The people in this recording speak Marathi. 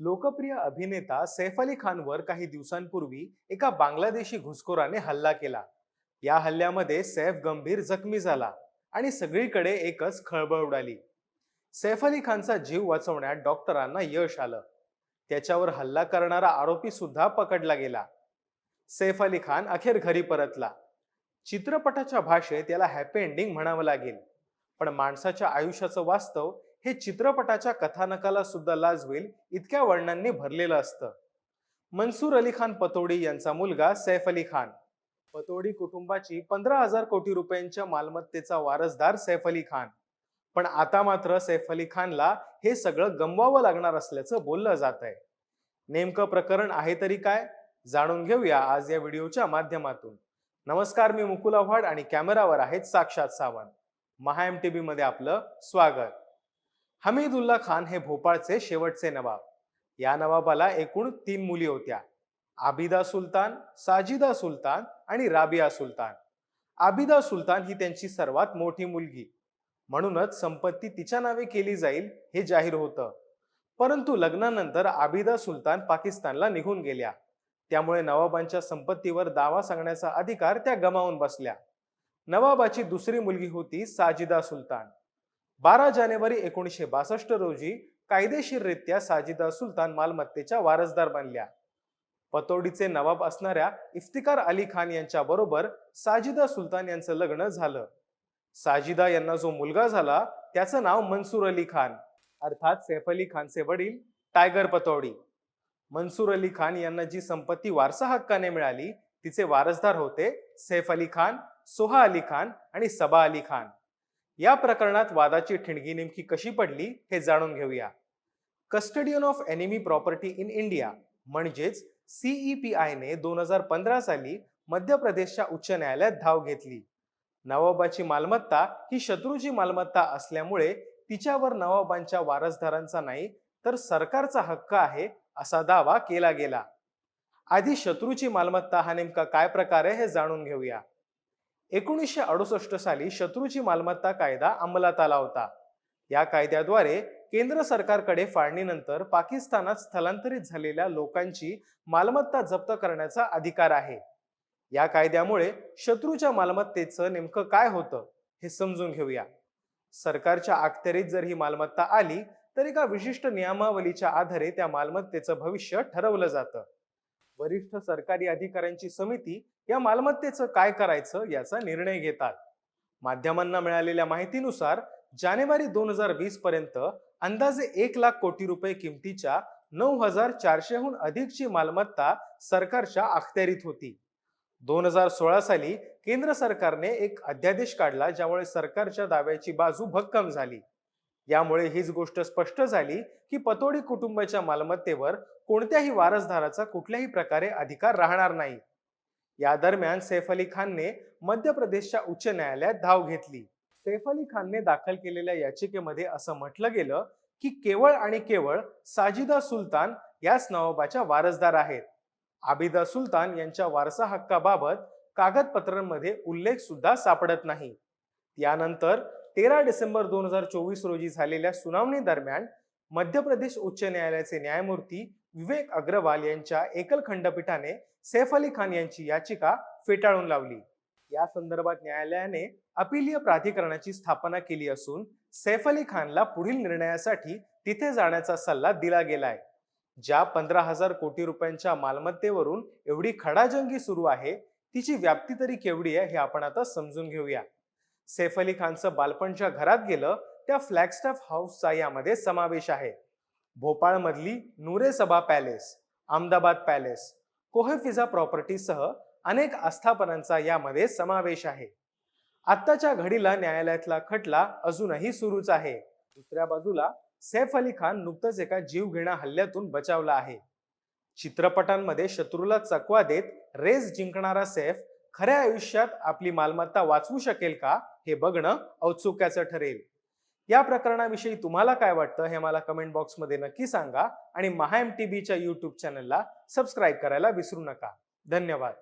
लोकप्रिय अभिनेता सैफ अली खानवर काही दिवसांपूर्वी एका बांगलादेशी घुसखोराने हल्ला केला. या हल्ल्यामध्ये सैफ गंभीर जखमी झाला आणि सगळीकडे एकच खळबळ उडाली. सैफ अली खानचा जीव वाचवण्यात डॉक्टरांना यश आलं. त्याच्यावर हल्ला करणारा आरोपी सुद्धा पकडला गेला. सैफ अली खान अखेर घरी परतला. चित्रपटाच्या भाषेत याला हॅपी एंडिंग म्हणावं लागेल. पण माणसाच्या आयुष्याचं वास्तव हे चित्रपटाच्या कथानकाला सुद्धा लाजवेल इतक्या वर्णांनी भरलेलं असतं. मनसूर अली खान पतोडी यांचा मुलगा सैफ अली खान. पतोडी कुटुंबाची पंधरा हजार कोटी रुपयांच्या मालमत्तेचा वारसदार सैफ अली खान. पण आता मात्र सैफ अली खानला हे सगळं गमवावं लागणार असल्याचं बोललं जात आहे नेमकं प्रकरण आहे तरी काय? जाणून घेऊया आज या व्हिडिओच्या माध्यमातून. नमस्कार मी मुकुल आव्हाड आणि कॅमेरावर आहेत साक्षात Sawant. Maha M T B मध्ये आपलं स्वागत. हमीदुल्ला खान हे भोपाळचे शेवटचे नवाब. या नवाबाला एकूण तीन मुली होत्या. आबिदा सुलतान साजिदा सुलतान आणि राबिया सुलतान. आबिदा सुलतान ही त्यांची सर्वात मोठी मुलगी. म्हणूनच संपत्ती तिच्या नावे केली जाईल हे जाहीर होतं. परंतु लग्नानंतर आबिदा सुलतान पाकिस्तानला निघून गेल्या. त्यामुळे नवाबांच्या संपत्तीवर दावा सांगण्याचा अधिकार त्या गमावून बसल्या. नवाबाची दुसरी मुलगी होती साजिदा सुलतान. बारा जानेवारी एकोणीसशे बासष्ट रोजी कायदेशीररित्या साजिदा सुलतान मालमत्तेच्या वारसदार बनल्या. पतोडीचे नवाब असणाऱ्या इफ्तिकार अली खान यांच्या बरोबर साजिदा सुलतान यांचं लग्न झालं. साजिदा यांना जो मुलगा झाला त्याचं नाव मनसूर अली खान. अर्थात सैफ अली खानचे वडील टायगर पतौडी. मनसूर अली खान यांना जी संपत्ती वारसा हक्काने मिळाली तिचे वारसदार होते सैफ अली खान सोहा अली खान आणि सबा अली खान. या प्रकरणात वादाची ठिणगी नेमकी कशी पडली हे जाणून घेऊया. Custodian of enemy property in India म्हणजेच सीईपीआय ने दोन हजार पंधरा साली मध्य प्रदेशच्या उच्च न्यायालयात धाव घेतली. नवाबाची मालमत्ता ही शत्रूची मालमत्ता असल्यामुळे तिच्यावर नवाबांच्या वारसदारांचा नाही तर सरकारचा हक्क आहे असा दावा केला गेला. आधी शत्रूची मालमत्ता हा नेमका काय प्रकार आहे हे जाणून घेऊया. एकोणीसशे अडुसष्ट साली शत्रूची मालमत्ता कायदा अंमलात आला होता. या कायद्याद्वारे केंद्र सरकारकडे फाळणीनंतर पाकिस्तानात स्थलांतरित झालेल्या लोकांची मालमत्ता जप्त करण्याचा अधिकार आहे. या कायद्यामुळे शत्रूच्या मालमत्तेचं नेमकं काय होतं हे समजून घेऊया. सरकारच्या अखत्यारीत जर ही मालमत्ता आली तर एका विशिष्ट नियमावलीच्या आधारे त्या मालमत्तेचं भविष्य ठरवलं जातं. वरिष्ठ सरकारी अधिकाऱ्यांची समिती या मालमत्तेचं काय करायचं याचा निर्णय घेतात. माध्यमांना मिळालेल्या माहितीनुसार जानेवारी दोन हजार वीस पर्यंत अंदाजे एक लाख कोटी रुपये किमतीच्या नऊ हजार चारशेहून अधिकची मालमत्ता सरकारच्या अखत्यारीत होती. दोन हजार सोळा साली केंद्र सरकारने एक अध्यादेश काढला ज्यामुळे सरकारच्या दाव्याची बाजू भक्कम झाली. यामुळे हीच गोष्ट स्पष्ट झाली की पतोडी कुटुंबाच्या मालमत्तेवर कोणत्याही वारसदाराचा कुठल्याही प्रकारे अधिकार राहणार नाही. या दरम्यान सैफ अली खानने मध्य प्रदेशच्या उच्च न्यायालयात धाव घेतली. सैफ अली खानने दाखल केलेल्या याचिकेमध्ये असं म्हटलं गेलं की केवळ आणि केवळ साजिदा सुलतान याच नवाबाच्या वारसदार आहेत. आबिदा सुलतान यांच्या वारसा हक्काबाबत कागदपत्रांमध्ये उल्लेख सुद्धा सापडत नाही. यानंतर तेरा डिसेंबर दोन हजार चोवीस रोजी झालेल्या सुनावणी दरम्यान मध्य प्रदेश उच्च न्यायालयाचे न्यायमूर्ती विवेक अग्रवाल यांच्या एकल खंडपीठाने सैफ अली खान यांची याचिका फेटाळून लावली. या संदर्भात न्यायालयाने अपिलीय प्राधिकरणाची स्थापना केली असून सैफ अली खानला पुढील निर्णयासाठी तिथे जाण्याचा सल्ला दिला गेलाय. ज्या पंधरा हजार कोटी रुपयांच्या मालमत्तेवरून एवढी खडाजंगी सुरू आहे तिची व्याप्ती तरी केवढी आहे हे आपण आता समजून घेऊया. सैफ अली खानचं बालपणच्या घरात गेलं त्या फ्लॅगस्टाफ हाऊसचा यामध्ये समावेश आहे. भोपाळमधली नुरेसभा पॅलेस अहमदाबाद पॅलेस कोहफिझा प्रॉपर्टीसह अनेक आस्थापनांचा यामध्ये समावेश आहे. आत्ताच्या घडीला न्यायालयातला खटला अजूनही सुरूच आहे. दुसऱ्या बाजूला सैफ अली खान नुकतंच एका जीवघेणा हल्ल्यातून बचावला आहे. चित्रपटांमध्ये शत्रूला चकवा देत रेस जिंकणारा सैफ खऱ्या आयुष्यात आपली मालमत्ता वाचवू शकेल का हे बघणं औत्सुक्याचं ठरेल. या प्रकरणाविषयी तुम्हाला काय वाटतं हे मला कमेंट बॉक्समध्ये नक्की सांगा आणि महा एम टी बीच्या यूट्यूब चॅनलला सबस्क्राईब करायला विसरू नका. धन्यवाद.